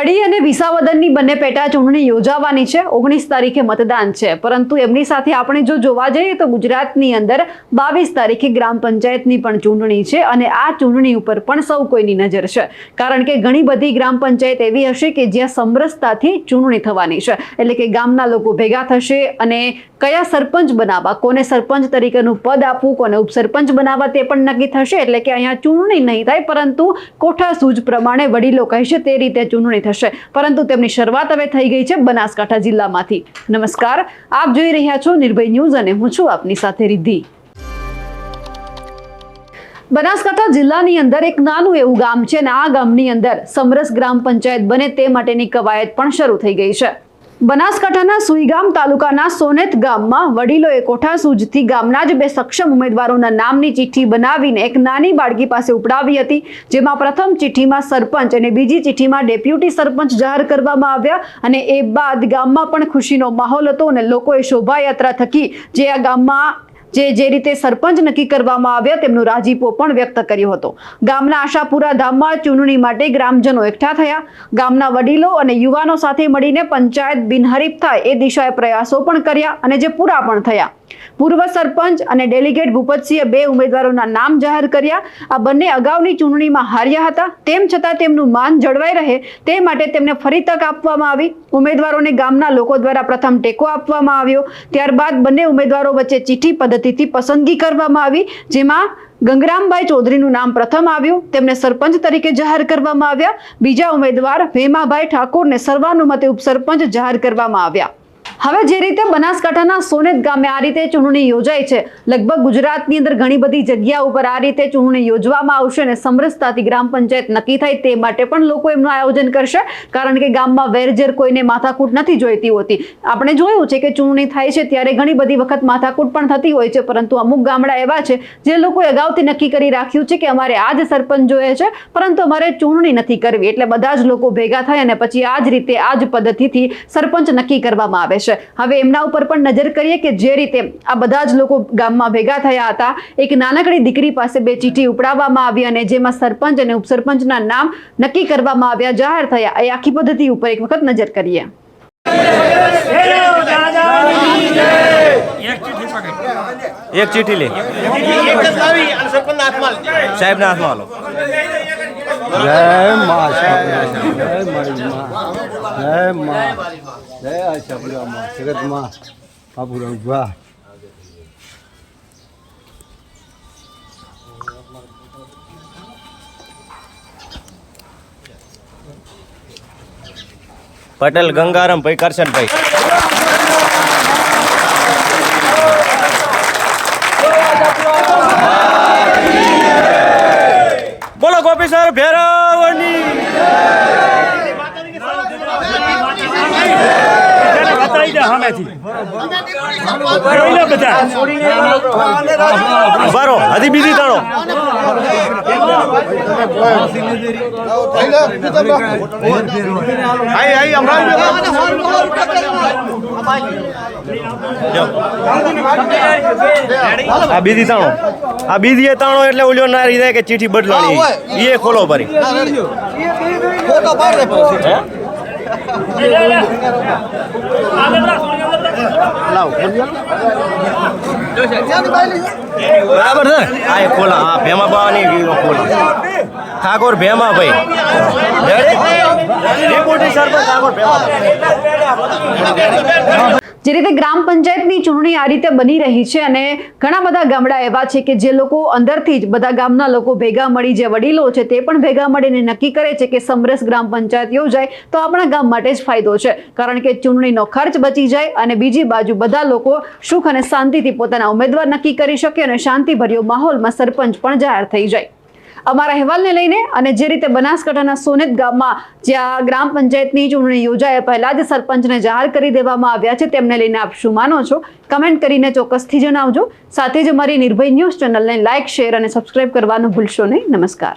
કડી અને વિસાવદનની બંને પેટા ચૂંટણી યોજાવાની છે. ઓગણીસ તારીખે મતદાન છે. પરંતુ એમની સાથે આપણે જો જોવા જઈએ તો ગુજરાતની અંદર બાવીસ તારીખે ગ્રામ પંચાયતની પણ ચૂંટણી છે અને આ ચૂંટણી ઉપર પણ સૌ કોઈની નજર છે. કારણ કે ઘણી બધી ગ્રામ પંચાયત એવી હશે કે જ્યાં સમરસતાથી ચૂંટણી થવાની છે. એટલે કે ગામના લોકો ભેગા થશે અને કયા સરપંચ બનાવવા, કોને સરપંચ તરીકેનું પદ આપવું, કોને ઉપસરપંચ બનાવવા તે પણ નક્કી થશે. એટલે કે અહીંયા ચૂંટણી નહીં થાય, પરંતુ કોઠા સૂઝ પ્રમાણે વડીલો કહેશે તે રીતે ચૂંટણી થશે. પરંતુ તેમની શરૂઆત હવે થઈ ગઈ છે બનાસકાંઠા જિલ્લામાંથી. નમસ્કાર, આપ જોઈ રહ્યા છો નિર્ભય ન્યૂઝ અને હું છું આપની સાથે રિદ્ધિ. બનાસકાંઠા જિલ્લાની અંદર એક નાનું એવું ગામ છે અને આ ગામની અંદર સમરસ ગ્રામ પંચાયત બને તે માટેની કવાયત પણ શરૂ થઈ ગઈ છે. બનાસકાંઠાના સુઈગામ તાલુકાના સોનેત ગામમાં વડીલોએ કોઠા સૂજથી ગામના જ બે સક્ષમ ઉમેદવારોના નામની ચિઠ્ઠી બનાવીને એક નાની બાળકી પાસે ઉપડાવી હતી, જેમાં પ્રથમ ચિઠ્ઠીમાં સરપંચ અને બીજી ચિઠ્ઠીમાં ડેપ્યુટી સરપંચ જાહેર કરવામાં આવ્યા અને એ બાદ ગામમાં પણ ખુશીનો માહોલ હતો અને લોકોએ શોભાયાત્રા થકી જે આ ગામમાં જે જે રીતે સરપંચ નક્કી કરવામાં આવ્યા તેમનો રાજીપો પણ વ્યક્ત કર્યો હતો. ગામના આશાપુરા ધામમાં ચૂંટણી માટે ગ્રામજનો એકઠા થયા. ગામના વડીલો અને યુવાનો સાથે મળીને પંચાયત બિનહરીફ થાય એ દિશાએ પ્રયાસો પણ કર્યા અને જે પૂરા પણ થયા. પૂર્વ સરપંચ અને ડેલિગેટ ભૂપતસિંહે બે ઉમેદવારોના નામ જાહેર કર્યા. આ બંને અગાઉની ચૂંટણીમાં હાર્યા હતા. તેમ છતાં તેમનું માન જળવાઈ રહે તે માટે તેમને ફરી તક આપવામાં આવી. ઉમેદવારોને ગામના લોકો દ્વારા પ્રથમ ટેકો આપવામાં આવ્યો. ત્યારબાદ બંને ઉમેદવારો વચ્ચે ચિઠ્ઠી પદ્ધતિથી પસંદગી કરવામાં આવી, જેમાં ગંગરામભાઈ ચૌધરીનું નામ પ્રથમ આવ્યું, તેમને સરપંચ તરીકે જાહેર કરવામાં આવ્યા. બીજા ઉમેદવાર ભેમાભાઈ ઠાકોરને સર્વાનુમતે ઉપસરપંચ જાહેર કરવામાં આવ્યા. હવે જે રીતે બનાસકાંઠાના સોનેત ગામે આ રીતે ચૂંટણી યોજાય છે, લગભગ ગુજરાતની અંદર ઘણી બધી જગ્યા ઉપર આ રીતે ચૂંટણી યોજવામાં આવશે અને સમરસતાથી ગ્રામ પંચાયત નક્કી થાય તે માટે પણ લોકો એમનું આયોજન કરશે, કારણ કે ગામમાં વેરઝેર કોઈને માથાકૂટ નથી જોઈતી હોતી. આપણે જોયું છે કે ચૂંટણી થાય છે ત્યારે ઘણી બધી વખત માથાકૂટ પણ થતી હોય છે, પરંતુ અમુક ગામડા એવા છે જે લોકોએ અગાઉથી નક્કી કરી રાખ્યું છે કે અમારે આ જ સરપંચ જોઈએ છે, પરંતુ અમારે ચૂંટણી નથી કરવી, એટલે બધા જ લોકો ભેગા થાય અને પછી આ જ રીતે આ જ પદ્ધતિથી સરપંચ નક્કી કરવામાં આવે છે. હવે એમના ઉપર પણ નજર કરીએ કે જે રીતે આ બધા જ લોકો ગામમાં ભેગા થયા હતા. એક નાનકડી દીકરી પાસે બે ચીઠી ઉપડાવવામાં આવી અને જેમાં સરપંચ અને ઉપસરપંચના નામ નક્કી કરવામાં આવ્યા. જાહેર થયા. એ આખી પદ્ધતિ ઉપર એક વખત નજર કરીએ. એક ચીઠી લે. સાહેબ ના હાથમાં જય મા જય મા જય મા. જય આશાપુરા મા જગત મા બાપુરા ઊભા પટેલ ગંગારામ ભાઈ કરશનભાઈ સામેથી. બધા ઉભારો હજી બીજી તાળો. આ બીજી તાણો આ બીજી એ તાણો એટલે ઓલ્યો ના રહી જાય કે ચીઠી બદલાણી. એ ખોલો ભરી બરાબર છે? હા એ ખોલા હા ભેમા બાવાની ખોલા. ઠાકોર ભેમા ભાઈ. ઠાકોર ભેમા જે રીતે ગ્રામ પંચાયતની ચૂંટણી આ રીતે બની રહી છે અને ઘણા બધા ગામડા એવા છે કે જે લોકો અંદરથી જ બધા ગામના લોકો ભેગા મળી જે વડીલો છે તે પણ ભેગા મળીને નક્કી કરે છે કે સમરસ ગ્રામ પંચાયત યોજાય તો આપણા ગામ માટે જ ફાયદો છે. કારણ કે ચૂંટણીનો ખર્ચ બચી જાય અને બીજી બાજુ બધા લોકો સુખ અને શાંતિથી પોતાના ઉમેદવાર નક્કી કરી શકે અને શાંતિભર્યો માહોલમાં સરપંચ પણ જાહેર થઈ જાય. અમારા અહેવાલને લઈને અને જે રીતે બનાસકાંઠાના સોનેત ગામમાં જ્યાં ગ્રામ પંચાયતની ચૂંટણી યોજાયા પહેલા જ સરપંચને જાહેર કરી દેવામાં આવ્યા છે. તેમને લઈને આપ શું માનો છો? કમેન્ટ કરીને ચોક્કસથી જણાવજો. સાથે જ અમારી નિર્ભય ન્યૂઝ ચેનલને લાઇક શેર અને સબસ્ક્રાઇબ કરવાનું ભૂલશો નહીં. નમસ્કાર.